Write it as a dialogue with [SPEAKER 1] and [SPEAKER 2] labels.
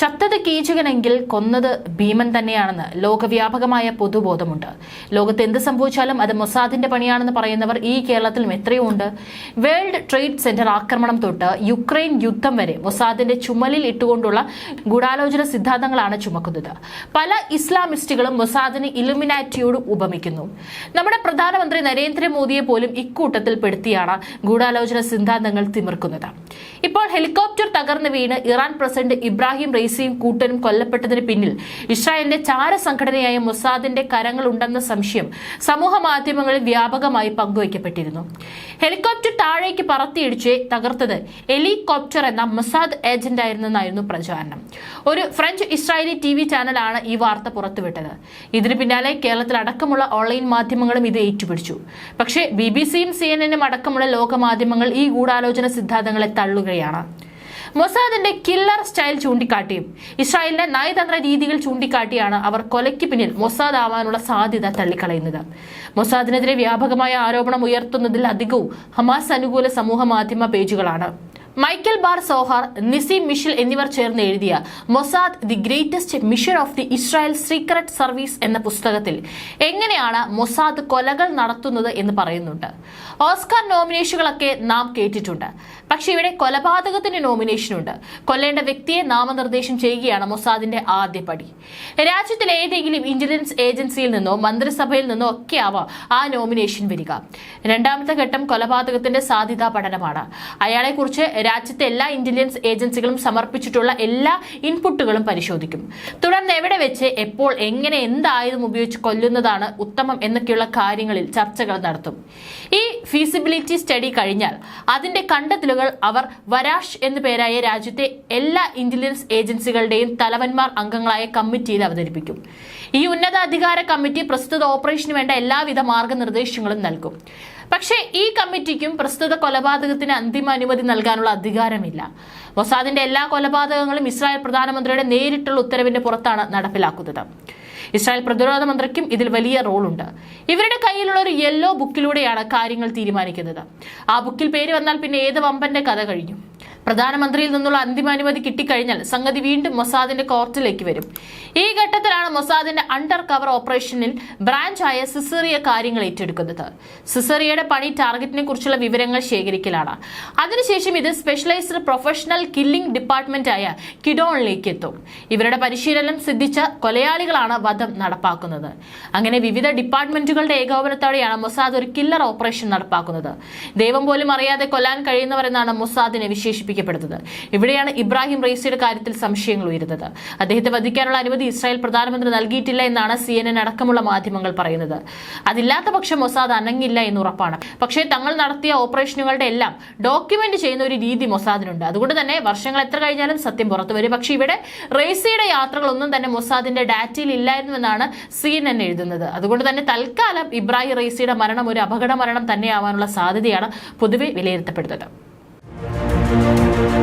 [SPEAKER 1] ചത്തത് കീചകനെങ്കിൽ കൊന്നത് ഭീമൻ തന്നെയാണെന്ന് ലോകവ്യാപകമായ പൊതുബോധമുണ്ട്. ലോകത്ത് എന്ത് സംഭവിച്ചാലും അത് മൊസാദിന്റെ പണിയാണെന്ന് പറയുന്നവർ ഈ കേരളത്തിലും എത്രയോ ഉണ്ട്. വേൾഡ് ട്രേഡ് സെന്റർ ആക്രമണം തൊട്ട് യുക്രൈൻ യുദ്ധം വരെ മൊസാദിന്റെ ചുമലിൽ ഇട്ടുകൊണ്ടുള്ള ഗൂഢാലോചന സിദ്ധാന്തങ്ങളാണ് ചുമക്കുന്നത്. പല ഇസ്ലാമിസ്റ്റുകളും മൊസാദിനെ ഇലുമിനാറ്റിയോട് ഉപമിക്കുന്നു. നമ്മുടെ പ്രധാനമന്ത്രി നരേന്ദ്രമോദിയെ പോലും ഇക്കൂട്ടത്തിൽ പെടുത്തിയാണ് ഗൂഢാലോചന സിദ്ധാന്തങ്ങൾ തിമിർക്കുന്നത്. ഹെലികോപ്റ്റർ തകർന്ന് വീണ് ഇറാൻ പ്രസിഡന്റ് ഇബ്രാഹിം റെയ്സിയും കൂട്ടനും കൊല്ലപ്പെട്ടതിന് പിന്നിൽ. ഇസ്രായേലിന്റെ ചാര സംഘടനയായ മൊസാദിന്റെ കരങ്ങളുണ്ടെന്ന സംശയം സമൂഹ മാധ്യമങ്ങളിൽ വ്യാപകമായി പങ്കുവയ്ക്കപ്പെട്ടിരുന്നു. ഹെലികോപ്റ്റർ താഴേക്ക് പറത്തിയിടിച്ച് തകർത്തത് ഹെലികോപ്റ്റർ എന്ന മൊസാദ് ഏജന്റ് ആയിരുന്നെന്നായിരുന്നു പ്രചാരണം. ഒരു ഫ്രഞ്ച് ഇസ്രായേലി ടി വി ചാനലാണ് ഈ വാർത്ത പുറത്തുവിട്ടത്. ഇതിനു പിന്നാലെ കേരളത്തിൽ അടക്കമുള്ള ഓൺലൈൻ മാധ്യമങ്ങളും ഇത് ഏറ്റുപിടിച്ചു. പക്ഷേ ബി ബി സിയും സി എൻ എനും അടക്കമുള്ള ലോകമാധ്യമങ്ങൾ ഈ ഗൂഢാലോചന സിദ്ധാന്തങ്ങളെ തള്ളുകയാണ്. മൊസാദിന്റെ കില്ലർ സ്റ്റൈൽ ചൂണ്ടിക്കാട്ടിയും. ഇസ്രായേലിന്റെ നയതന്ത്ര രീതികൾ ചൂണ്ടിക്കാട്ടിയാണ് അവർ കൊലയ്ക്ക് പിന്നിൽ മൊസാദ് ആവാനുള്ള സാധ്യത തള്ളിക്കളയുന്നത്. മൊസാദിനെതിരെ വ്യാപകമായ ആരോപണം ഉയർത്തുന്നതിൽ അധികവും ഹമാസ് അനുകൂല സമൂഹ മാധ്യമ പേജുകളാണ്. Michael Bar Zohar Nissim Mishal എന്നിവർ ചേർന്ന് എഴുതിയ Mossad the greatest mission of the Israel secret service എന്ന പുസ്തകത്തിൽ എങ്ങനെയാണ് മൊസാദ് കൊലകൾ നടത്തുന്നത് എന്ന് പറയുന്നുണ്ട്. ഓസ്കാർ നോമിനേഷനുകളൊക്കെ നാം കേട്ടിട്ടുണ്ട്. പക്ഷേ ഇവിടെ കൊലപാതകത്തിന് നോമിനേഷൻ ഉണ്ട്. കൊല്ലേണ്ട വ്യക്തിയെ നാമനിർദ്ദേശം ചെയ്യുകയാണ് മൊസാദിന്റെ ആദ്യ പടി. രാജ്യത്തിലെ ഏതെങ്കിലും ഇന്റലിജൻസ് ഏജൻസിയിൽ നിന്നോ മന്ത്രിസഭയിൽ നിന്നോ ഒക്കെ ആവാം ആ നോമിനേഷൻ വരിക. രണ്ടാമത്തെ ഘട്ടം കൊലപാതകത്തിന്റെ സാധ്യതാ പഠനമാണ്. അയാളെക്കുറിച്ച് രാജ്യത്തെ എല്ലാ ഇന്റലിജൻസ് ഏജൻസികളും സമർപ്പിച്ചിട്ടുള്ള എല്ലാ ഇൻപുട്ടുകളും പരിശോധിക്കും. തുടർന്ന് എവിടെ വെച്ച് എപ്പോൾ എങ്ങനെ എന്ത് ഉപയോഗിച്ച് കൊല്ലുന്നതാണ് ഉത്തമം എന്നൊക്കെയുള്ള കാര്യങ്ങളിൽ ചർച്ചകൾ നടത്തും. ഈ ഫീസിബിലിറ്റി സ്റ്റഡി കഴിഞ്ഞാൽ അതിന്റെ കണ്ടെത്തലുകൾ അവർ വരാഷ് എന്നു പേരായ രാജ്യത്തെ എല്ലാ ഇന്റലിജൻസ് ഏജൻസികളുടെയും തലവന്മാർ അംഗങ്ങളായ കമ്മിറ്റിയിൽ അവതരിപ്പിക്കും. ഈ ഉന്നതാധികാര കമ്മിറ്റി പ്രസ്തുത ഓപ്പറേഷന് വേണ്ട എല്ലാവിധ മാർഗനിർദ്ദേശങ്ങളും നൽകും. പക്ഷേ ഈ കമ്മിറ്റിക്കും പ്രസ്തുത കൊലപാതകത്തിന് അന്തിമ അനുമതി നൽകാനുള്ള അധികാരമില്ല. മൊസാദിന്റെ എല്ലാ കൊലപാതകങ്ങളും ഇസ്രായേൽ പ്രധാനമന്ത്രിയുടെ നേരിട്ടുള്ള ഉത്തരവിന്റെ പുറത്താണ് നടപ്പിലാക്കുന്നത്. ഇസ്രായേൽ പ്രതിരോധ മന്ത്രിക്കും ഇതിൽ വലിയ റോൾ ഉണ്ട് ഇവരുടെ കയ്യിലുള്ള ഒരു യെല്ലോ ബുക്കിലൂടെയാണ് കാര്യങ്ങൾ തീരുമാനിക്കുന്നത്. ആ ബുക്കിൽ പേര് വന്നാൽ പിന്നെ ഏത് വമ്പന്റെ കഥ കഴിഞ്ഞു? പ്രധാനമന്ത്രിയിൽ നിന്നുള്ള അന്തിമ അനുമതി കിട്ടിക്കഴിഞ്ഞാൽ സംഗതി വീണ്ടും മൊസാദിന്റെ കോർട്ടിലേക്ക് വരും. ഈ ഘട്ടത്തിലാണ് മൊസാദിന്റെ അണ്ടർ കവർ ഓപ്പറേഷനിൽ ബ്രാഞ്ചായ സിസേറിയ കാര്യങ്ങൾ ഏറ്റെടുക്കുന്നത്. സിസേറിയയുടെ പണി ടാർഗറ്റിനെ കുറിച്ചുള്ള വിവരങ്ങൾ ശേഖരിക്കലാണ്. അതിനുശേഷം ഇത് സ്പെഷ്യലൈസ്ഡ് പ്രൊഫഷണൽ കില്ലിംഗ് ആയ കിഡോണിലേക്ക് എത്തും. ഇവരുടെ പരിശീലനം സിദ്ധിച്ച കൊലയാളികളാണ് വധം നടപ്പാക്കുന്നത്. അങ്ങനെ വിവിധ ഡിപ്പാർട്ട്മെന്റുകളുടെ ഏകോപനത്തോടെയാണ് മൊസാദ് ഒരു കില്ലർ ഓപ്പറേഷൻ നടപ്പാക്കുന്നത്. ദൈവം പോലും അറിയാതെ കൊല്ലാൻ കഴിയുന്നവരെന്നാണ് മൊസാദിനെ വിശേഷിപ്പിക്കപ്പെടുന്നത് ഇവിടെയാണ് ഇബ്രാഹിം റൈസിയുടെ കാര്യത്തിൽ സംശയങ്ങൾ ഉയരുന്നത്. അദ്ദേഹത്തെ വധിക്കാനുള്ള അനുമതി ഇസ്രായേൽ പ്രധാനമന്ത്രി നൽകിയിട്ടില്ല എന്നാണ് സി അടക്കമുള്ള മാധ്യമങ്ങൾ പറയുന്നത്. അതില്ലാത്ത പക്ഷം മൊസാദ് അനങ്ങില്ല എന്ന് ഉറപ്പാണ്. പക്ഷേ തങ്ങൾ നടത്തിയ ഓപ്പറേഷനുകളുടെ എല്ലാം ഡോക്യുമെന്റ് ചെയ്യുന്ന ഒരു രീതി മൊസാദിനുണ്ട്. അതുകൊണ്ട് തന്നെ വർഷങ്ങൾ എത്ര കഴിഞ്ഞാലും സത്യം പുറത്തു വരും. പക്ഷേ ഇവിടെ റേസിയുടെ യാത്രകളൊന്നും തന്നെ മൊസാദിന്റെ ഡാറ്റയിൽ ഇല്ലായിരുന്നുവെന്നാണ് സി എൻ എൻ എഴുതുന്നത്. അതുകൊണ്ട് തന്നെ തൽക്കാലം ഇബ്രാഹിം റേസിയുടെ മരണം ഒരു അപകട മരണം തന്നെയാവാനുള്ള സാധ്യതയാണ് പൊതുവെ വിലയിരുത്തപ്പെടുന്നത്. Música